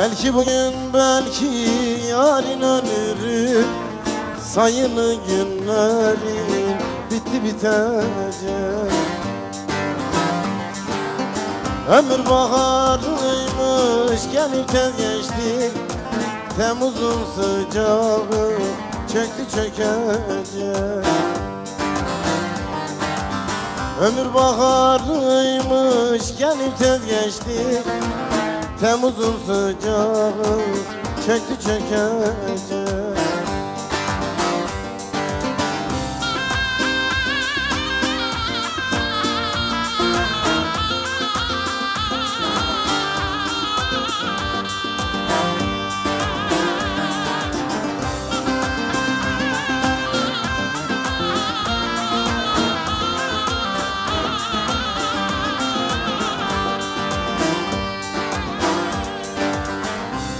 Belki bugün belki yarın ölürüm. Sayılı günlerim bitti bitecek. Ömür baharıymış gelip tez geçti. Temmuz'un sıcağı çöktü çökecek. Ömür baharıymış gelip tez geçti Temmuz'un sıcağı çöktü çökecek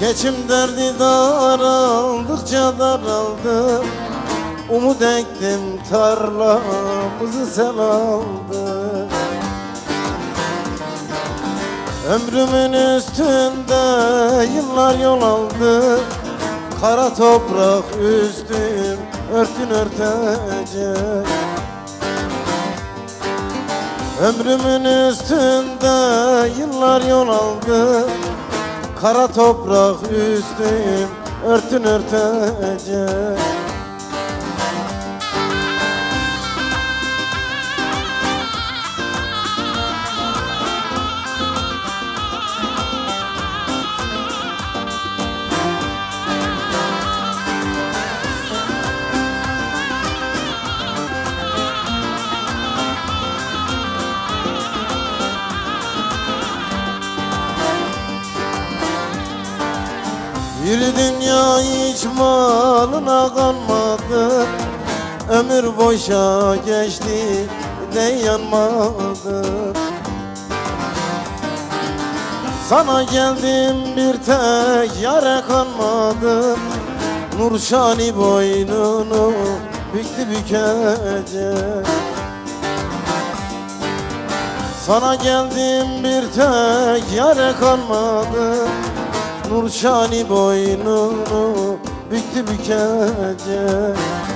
Geçim derdi daraldıkça daraldı. Umut ektim tarlamızı sel aldı. Ömrümün üstünde yıllar yol aldı. Kara toprak üstüm örtün örtecek. Ömrümün üstünde yıllar yol aldı Kara toprak üstüm örtün örtecek Yürü dünya hiç malına kalmadı Ömür boşa geçti de yanmadı. Sana geldim bir tek yare kalmadı Nurşani boynunu büktü bükecek Sana geldim bir tek yare kalmadı Nurşani boynunu büktü bükecek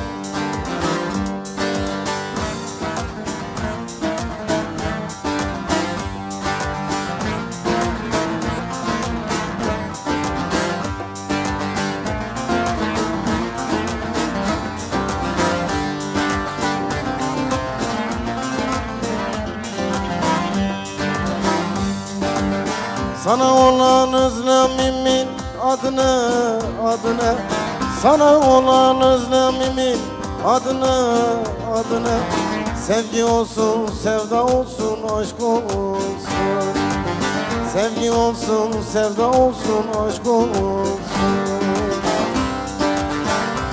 Sana olan özlemimin adını adını. Sana olan özlemimin adını adını. Sevgi olsun sevda olsun aşk olsun. Sevgi olsun sevda olsun aşk olsun.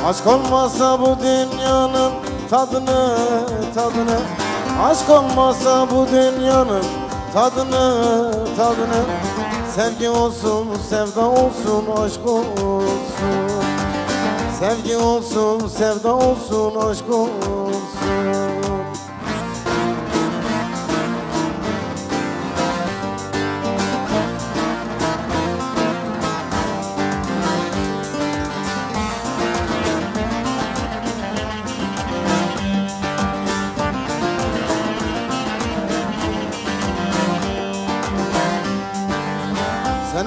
Aşk olmazsa bu dünyanın tadını tadını. Aşk olmazsa bu dünyanın tadını tadını. Sevgi olsun sevda olsun aşk olsun. Sevgi olsun sevda olsun aşk olsun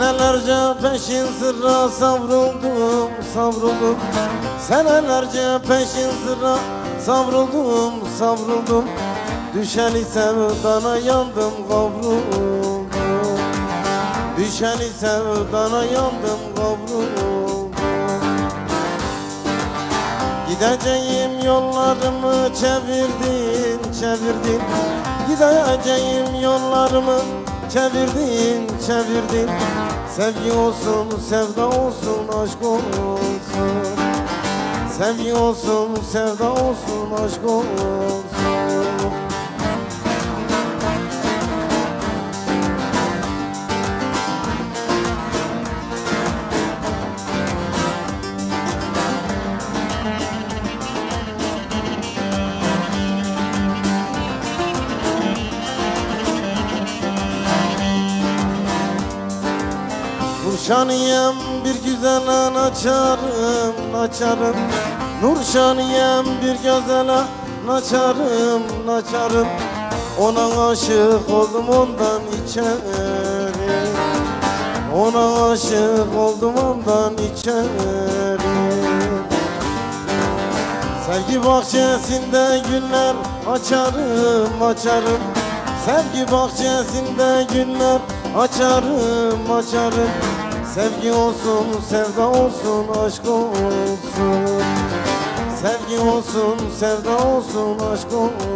Senelerce peşin sıra savruldum, savruldum. Senelerce peşin sıra savruldum, savruldum. Düşeni sevdana yandım, kavruldum. Düşeni sevdana yandım, kavruldum. Gideceğim yollarımı çevirdin, çevirdin. Gideceğim yollarımı çevirdin, çevirdin. Sevgi olsun, sevda olsun, aşk olsun. Sevgi olsun, sevda olsun, aşk olsun Nurşaniyem bir güzele açarım, açarım. Nurşaniyem bir güzele açarım, açarım. Ona aşık oldum ondan içeri. Ona aşık oldum ondan içeri. Sevgi bahçesinde güller açarım açarım. Sevgi bahçesinde güller açarım açarım. Sevgi olsun sevda olsun aşk olsun. Sevgi olsun sevda olsun aşk olsun